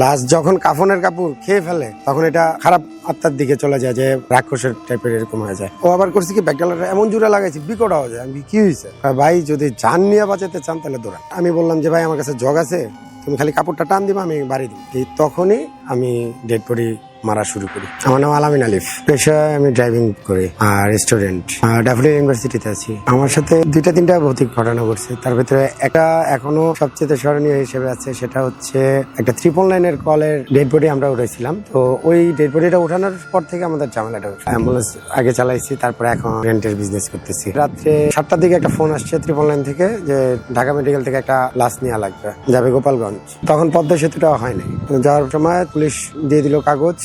লাশ যখন কাফনের কাপড় খেয়ে ফেলে, তখন এটা খারাপ আত্মার দিকে চলে যায়, যে রাক্ষসের টাইপের এরকম হয়ে যায়। ও আবার করছি কি ব্যাগালটা এমন জোরে লাগাইছি, বিকট হয়ে যায় আমি কি হয়েছে ভাই, যদি জান নিয়ে বাঁচাতে চান, তাহলে দৌড়ান আমি বললাম যে, ভাই, আমার কাছে জগ আছে, তুমি খালি কাপড়টা টান দিবা, আমি বাড়ি দিব তখনই আমি ডেড বডি মারা শুরু করি। আমার নাম আলামিন আলিফ। পেশায় আমি ড্রাইভিং করি, আর স্টুডেন্ট ডাফলি ইউনিভার্সিটিতে আছি। আমার সাথে দুইটা তিনটা ভৌতিক ঘটনা ঘটছে। তার ভিতরে একটা এখনও সবচেয়ে স্মরণীয় হিসেবে আছে, সেটা হচ্ছে একটা ত্রিপল লাইনের কলের ডেড বডি আমরা উঠেছিলাম তো ওই ডেড বডিটা উঠানোর পর থেকে আমাদের ঝামেলাটা অ্যাম্বুলেন্স আগে চালাইছি, তারপরে এখন রেন্টের বিজনেস করতেছি। রাত্রে সাতটার দিকে একটা ফোন আসছে ট্রিপল লাইন থেকে, যে ঢাকা মেডিকেল থেকে একটা লাশ নেওয়া লাগবে, যাবে গোপালগঞ্জ। তখন পদ্মা সেতুটা হয়নি যাওয়ার সময় পুলিশ দিয়ে দিল কাগজ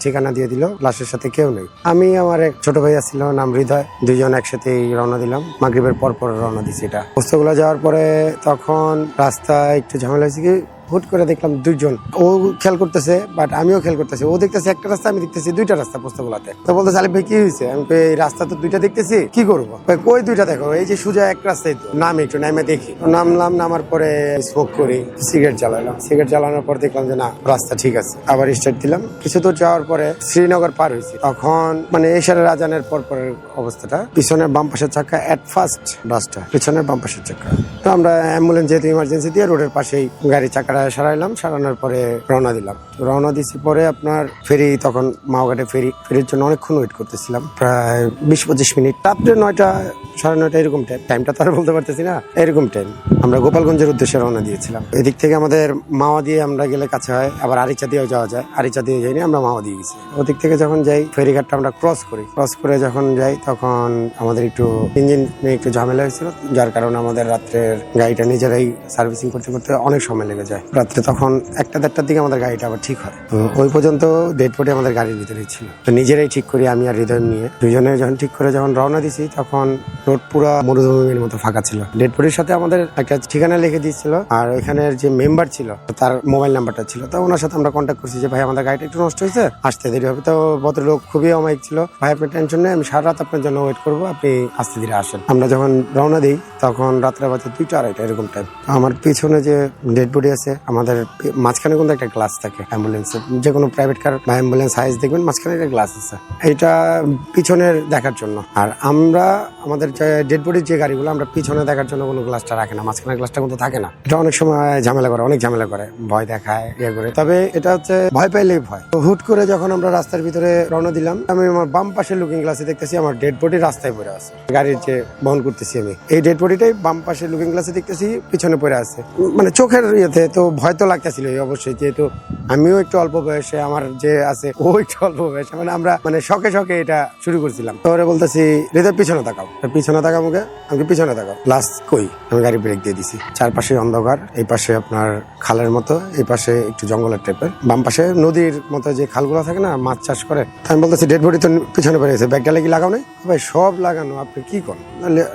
ঠিকানা দিয়ে দিল। লাশের সাথে কেউ নেই। আমি আমার এক ছোট ভাইয়া ছিল, নাম হৃদয়। দুইজন একসাথে রওনা দিলাম। মাগরীবের পর পর রওনা দিছি এটা। পোস্তগুলো যাওয়ার পরে তখন রাস্তায় একটু ঝামেলা হয়েছে কি হুট করে দেখলাম দুইজন। ও খেয়াল করতেছে বাট আমিও খেয়াল করতেছি। ও দেখতেছে একটা রাস্তা আমি দেখতেছি দুইটা রাস্তা পোস্তগুলাতে। তো বলতেছে আলিফ ভাই কি হয়েছে? আমি এই রাস্তা তো দুইটা দেখতেছি কি করব? কই, দুইটা দেখো? এই যে সোজা এক রাস্তায় তো নাম একটু নামে দেখি। নামলাম নামার পরে স্মোক করি সিগারেট জ্বালালাম। সিগারেট জ্বালানোর পর দেখলাম যে না রাস্তা ঠিক আছে। আবার স্টার্ট দিলাম। কিছু দূর যাওয়ার পরে শ্রীনগর পার হয়েছে। তখন মানে এশারের রাজানের পর পরের অবস্থাটা পিছনের বাম পাশের চাকা এট ফার্স্ট বাসটা পিছনের বাম পাশের চাকা। তো আমরা অ্যাম্বুলেন্স যেহেতু ইমার্জেন্সি দিয়ে রোডের পাশেই গাড়ি চাকাটা সারাইলাম, সারানোর পরে রওনা দিলাম। রওনা দিছি পরে আপনার ফেরি, তখন মাওঘাটে ফেরি, ফেরির জন্য অনেকক্ষণ ওয়েট করতেছিলাম। প্রায় বিশ পঁচিশ মিনিট। রাত্রে নয়টা সাড়ে নয়টা এরকম টাইম টাইমটা তো আর বলতে পারতেছি না, এরকম টাইম আমরা গোপালগঞ্জের উদ্দেশ্যে রওনা দিয়েছিলাম। এদিক থেকে আমাদের মাওয়া দিয়ে আমরা গেলে কাছে হয়, আবার আরিচা দিয়েও যাওয়া যায়। আরিচা দিয়ে যাইনি, আমরা মাওয়া দিয়ে গেছি। ওদিক থেকে যখন যাই, ফেরিঘাটটা আমরা ক্রস করি। ক্রস করে যখন যাই, তখন আমাদের একটু ইঞ্জিন নিয়ে একটু ঝামেলা হয়েছিল, যার কারণে আমাদের রাত্রের গাড়িটা নিজেরাই সার্ভিসিং করতে করতে অনেক সময় লেগে যায়। রাত্রে তখন একটা দেড়টার দিকে আমাদের গাড়িটা আবার ঠিক হয়। তো ওই পর্যন্ত ডেড পটে আমাদের গাড়ির ভিতরেই ছিল। তো নিজেরাই ঠিক করি, আমি আর হৃদয় নিয়ে দুজনে যখন ঠিক করে যখন রওনা দিছি, তখন রোড পুরো মরুভূমির মতো ফাঁকা ছিল। ডেড সাথে আমাদের একটা ঠিকানা লিখে দিয়েছিল আর ওইখানের যে মেম্বার ছিল, তার মোবাইল নাম্বারটা ছিল। তো ওনার সাথে আমরা কন্ট্যাক্ট করছি যে, ভাই, আমাদের গাড়িটা একটু নষ্ট হয়েছে, আসতে দেরি হবে। তো ভদ্রলোক খুবই অমায়িক ছিল। ভাই, আপনি টেনশন নেই আমি সারা রাত আপনার জন্য ওয়েট করব, আপনি আস্তে ধীরে আসেন। আমরা যখন রওনা দিই, তখন রাত্রে বাজে দুইটা আড়াইটা, এরকম টাইম আমার পিছনে যে ডেড বডি আছে, আমাদের মাঝখানে কিন্তু একটা গ্লাস থাকে অ্যাম্বুলেন্সে যে কোনো প্রাইভেট কার বা অ্যাম্বুলেন্স হাইস দেখবেন, মাঝখানে একটা গ্লাস আছে। এটা পিছনের দেখার জন্য। আর আমরা আমাদের যে ডেড বডির যে গাড়িগুলো, আমরা পিছনে দেখার জন্য কোনো গ্লাসটা রাখে না, মাঝখানে গ্লাসটা কিন্তু থাকে না। এটা অনেক সময় ঝামেলা করে, অনেক ঝামেলা করে, ভয় দেখায় ইয়ে করে। তবে এটা হচ্ছে ভয় পাইলেই ভয়। তো হুট করে যখন আমরা রাস্তার ভিতরে রওনা দিলাম, আমি আমার বাম পাশে লুকিং গ্লাসে দেখতেছি আমার ডেড বডি রাস্তায় পড়ে আছে। গাড়ির যে বহন করতেছি আমি, এই ডেড বডিটাই বাম পাশে লুকিং গ্লাসে দেখতেছি, পিছনে পড়ে আছে। মানে চোখের ইয়েতে তো ভয় তো লাগতেছিল অবশ্যই, যেহেতু আমিও একটু অল্প বয়সে, আমার যে আছে ও একটু অল্প বয়সে মানে আমরা মানে শখে শখে এটা শুরু করছিলাম। তারপরে বলতেছি, হৃদয়, পিছনে তাকাও। তো পিছনে তাকাও মুখে আমি পিছনে তাকাও লাস্ট কই? আমি গাড়ি ব্রেক দিয়ে দিছি। চারপাশে অন্ধকার, এই পাশে আপনার খালের মতো, এই পাশে একটু জঙ্গলের টাইপের বাম পাশে নদীর মতো যে খালগুলো থাকে না, মাছ চাষ করে। আমি বলতেছি ডেড বডি তো পিছনে গেছে ব্যাগটা কি লাগাও নাই? ভাই, সব লাগানো। আপনি কি করেন?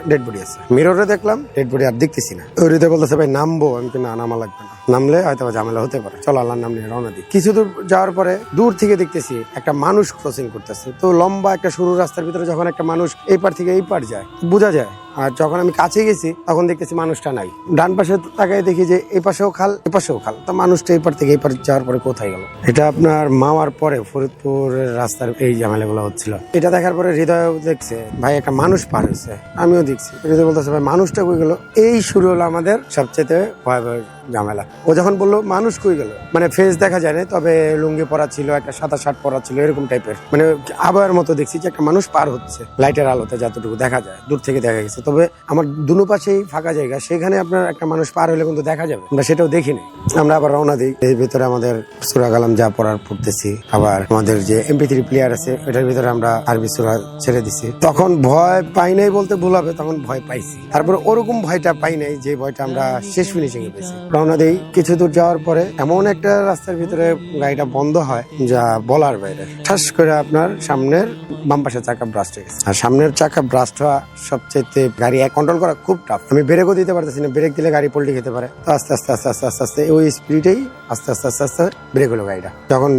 ডেড বডি আছে। মিররে দেখলাম ডেড বডি আর দেখতেছি না। ওই হৃদয় বলতেছে, ভাই, নামবো। আমি না, নামা লাগবে না। নামলে হয়তো ঝামেলা হতে পারে। চলো, আল্লাহর নাম নিয়ে রওনা দিই। কিছু দূর যাওয়ার পরে দূর থেকে দেখতেছি, একটা মানুষ ক্রসিং করতেছে। তো লম্বা একটা সরু রাস্তার ভিতরে যখন একটা মানুষ এই পার থেকে এই পার যায়। বোঝা যায়। আর যখন আমি কাছে গেছি, তখন দেখতেছি মানুষটা নাই। ডান পাশে তাকায় দেখি যে এই পাশেও খাল, এই পাশেও খাল। তো মানুষটা এই পার থেকে এই পার যাওয়ার পরে কোথায় গেল? এটা আপনার মাওয়ার পরে ফরিদপুরের রাস্তার এই ঝামেলাগুলো হচ্ছিল। এটা দেখার পরে হৃদয় দেখছে, ভাই, একটা মানুষ পার হয়েছে। আমিও দেখছি। হৃদয় বলতেছে, ভাই, মানুষটা কই গেল? এই শুরু হলো আমাদের সবচেয়ে ভয়াবহ ঝামেলা। ও যখন বলল, মানুষ কই গেল? মানে ফেস দেখা যায় না তবে লুঙ্গি পরা ছিল, একটা সাদা শার্ট পরা ছিল, এরকম টাইপের মানে আবার মতো দেখছি যে একটা মানুষ পার হচ্ছে লাইটের আলোতে যতটুকু দেখা যায়, দূর থেকে দেখা গেছে। তবে আমার দুনো পাশেই ফাঁকা জায়গা, সেখানে আপনার একটা মানুষ পার হলে কিন্তু দেখা যাবে, আমরা সেটাও দেখিনি। আমরা আবার রওনা দিই, এর ভিতরে আমাদের সুরা কালাম যা পড়ার পড়তেছি, আবার আমাদের যে এমপি থ্রি প্লেয়ার আছে, এটার ভিতরে আমরা আরবি সুরা ছেড়ে দিছি। তখন ভয় পাই নাই বলতে ভুল হবে, তখন ভয় পাইছি। তারপরে ওরকম ভয়টা পাই নাই যে ভয়টা আমরা শেষ ফিনিশিং এ পেয়েছি। রওনা দিই কিছু দূর যাওয়ার পরে এমন একটা রাস্তার ভিতরে গাড়িটা বন্ধ হয় যা বলার বাইরে। ঠাস করে আপনার সামনের বাম পাশের চাকা ব্রাস্ট হয়ে আর সামনের চাকা ব্রাস্ট হওয়া সবচেয়ে গাড়ি কন্ট্রোল করা খুব টাফ আমি ব্রেকও দিতে পারতেছি না ব্রেক দিলে গাড়ি পল্টি খেতে পারে। তো আস্তে আস্তে আস্তে আস্তে আস্তে আস্তে ওই স্পিডেই আস্তে আস্তে আস্তে আস্তে ব্রেক হলো গাড়িটা। যখন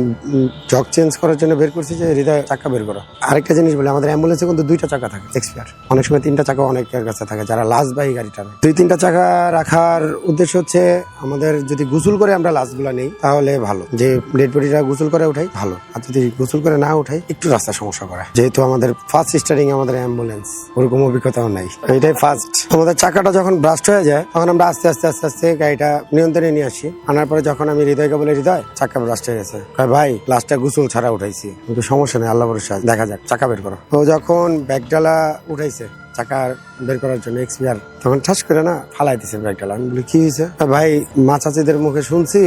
জগ চেঞ্জ করার জন্য বের করছি যে হৃদয় চাকা বের করো। আরেকটা জিনিস বলে, আমাদের অ্যাম্বুলেন্সে কিন্তু দুইটা চাকা থাকে এক্সপায়ার অনেক সময় তিনটা চাকা অনেকের কাছে থাকে, যারা লাস্ট বাই গাড়ি টানে দুই, তিনটা চাকা রাখার উদ্দেশ্য হচ্ছে আমাদের যদি গোসল করে আমরা লাশগুলা নেই, তাহলে ভালো। যে ডেড বডিটা গোসল করে উঠাই, ভালো। আর যদি গোসল করে না উঠাই, একটু রাস্তা সমস্যা করে। যেহেতু আমাদের ফার্স্ট স্টার্টিং আমাদের অ্যাম্বুলেন্স ওরকম অভিজ্ঞতাও নাই। এটাই ফার্স্ট আমাদের চাকাটা যখন ব্রাস্ট হয়ে যায়, তখন আমরা আস্তে আস্তে আস্তে আস্তে গাড়িটা নিয়ন্ত্রণে নিয়ে আসি। আনার পরে যখন আমি হৃদয়কে বলে হৃদয়, চাকা ব্রাস্ট হয়ে গেছে। ভাই লাস্টটা গোসল ছাড়া উঠাইছি। কিন্তু সমস্যা নেই আল্লাহ ভরসা দেখা যাক, চাকা বের করো। তো যখন ব্যাগডালা উঠাইছে চাকা বের করার জন্য এক্সপিয়ার তখন ঠাস করে না ফালাই দিছে ব্যাগডালা আমি বলি, কি হয়েছে? ভাই, মা চাচিদের মুখে শুনছি।